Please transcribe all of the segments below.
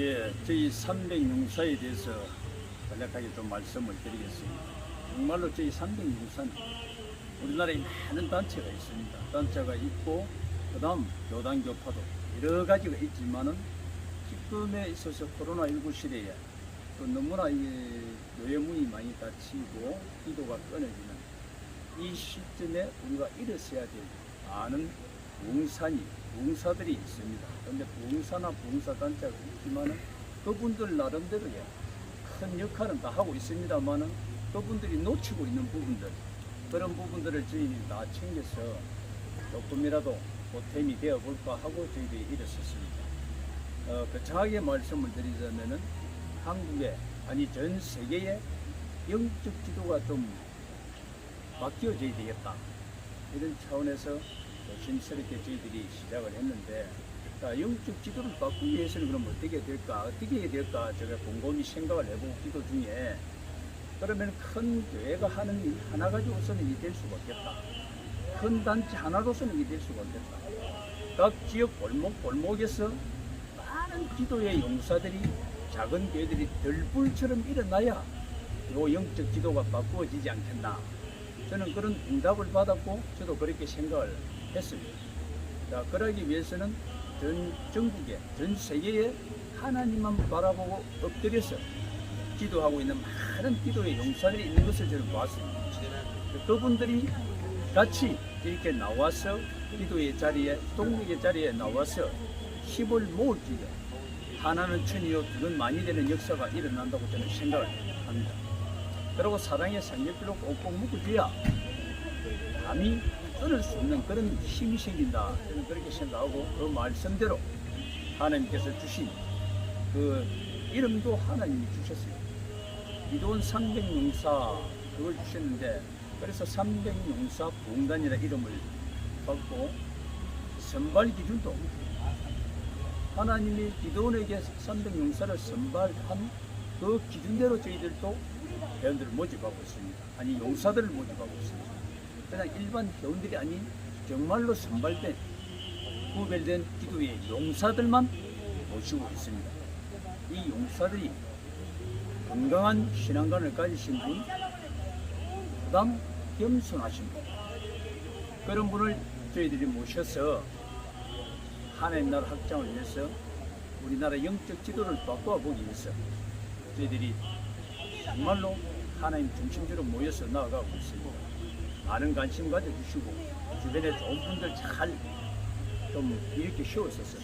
예, 저희 306사에 대해서 간략하게 좀 말씀을 드리겠습니다. 정말로 저희 306사는 우리나라에 많은 단체가 있습니다. 단체가 있고, 그 다음 교단 교파도 여러 가지가 있지만은 지금에 있어서 코로나19 시대에 또 너무나 이게 교회 문이 많이 닫히고 기도가 끊어지는 이 시점에 우리가 일어서야 될 많은 봉산이, 봉사들이 있습니다. 그런데 봉사나 봉사단체가 있지만은 그분들 나름대로의 큰 역할은 다 하고 있습니다만은 그분들이 놓치고 있는 부분들, 그런 부분들을 저희들이 다 챙겨서 조금이라도 보탬이 되어 볼까 하고 저희들이 일어섰습니다. 어, 거창하게 말씀을 드리자면은 한국에, 아니 전 세계에 영적 지도가 좀 바뀌어져야 되겠다. 이런 차원에서 조심스럽게 저희들이 시작을 했는데, 자, 영적 지도를 바꾸기 위해서는 그럼 어떻게 될까? 어떻게 해야 될까? 제가 곰곰이 생각을 해보고 기도 중에, 그러면 큰 교회가 하는 일 하나 가지고서는 이게 될 수가 없겠다. 큰 단체 하나로서는 이게 될 수가 없겠다. 각 지역 골목, 골목에서 많은 기도의 용사들이 작은 교회들이 들불처럼 일어나야 요 영적 지도가 바꾸어지지 않겠나. 저는 그런 응답을 받았고 저도 그렇게 생각을 했습니다. 자, 그러기 위해서는 전 전국에, 전 세계에 하나님만 바라보고 엎드려서 기도하고 있는 많은 기도의 용사들이 있는 것을 저는 봤습니다. 그분들이 같이 이렇게 나와서 기도의 자리에, 동력의 자리에 나와서 힘을 모을 때 하나는 천이요, 둘은 많이 되는 역사가 일어난다고 저는 생각을 합니다. 그리고 사랑의 상계비로 꼭꼭 묶어줘야 감히 끊을 수 없는 그런 힘이 생긴다. 저는 그렇게 생각하고 그 말씀대로 하나님께서 주신 그 이름도 하나님이 주셨어요. 이돈 300용사 그걸 주셨는데 그래서 300용사 봉단이라 이름을 받고 선발 기준도 하나님이 기도원에게 300용사를 선발한 그 기준대로 저희들도 회원들을 모집하고 있습니다. 아니 용사들을 모집하고 있습니다. 그냥 일반 회원들이 아닌 정말로 선발된 구별된 기도의 용사들만 모시고 있습니다. 이 용사들이 건강한 신앙관을 가지신 분, 그 다음 겸손하신 분, 그런 분을 저희들이 모셔서 하나님 나라 확장을 위해서 우리나라 영적 지도를 바꿔 보기 위해서 저희들이 정말로 하나님 중심적으로 모여서 나아가고 있습니다. 많은 관심 가져주시고 주변에 좋은 분들 잘 좀 이렇게 쉬었었어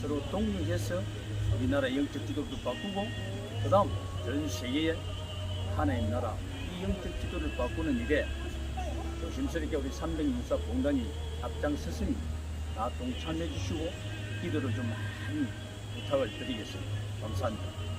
서로 독립해서 우리나라 영적 지도도 바꾸고 그 다음 전 세계에 하나님 나라 이 영적 지도를 바꾸는 일에 조심스럽게 우리 306사 봉단이 앞장섰으니 다 동참해 주시고 기도를 좀 많이 부탁을 드리겠습니다. 감사합니다.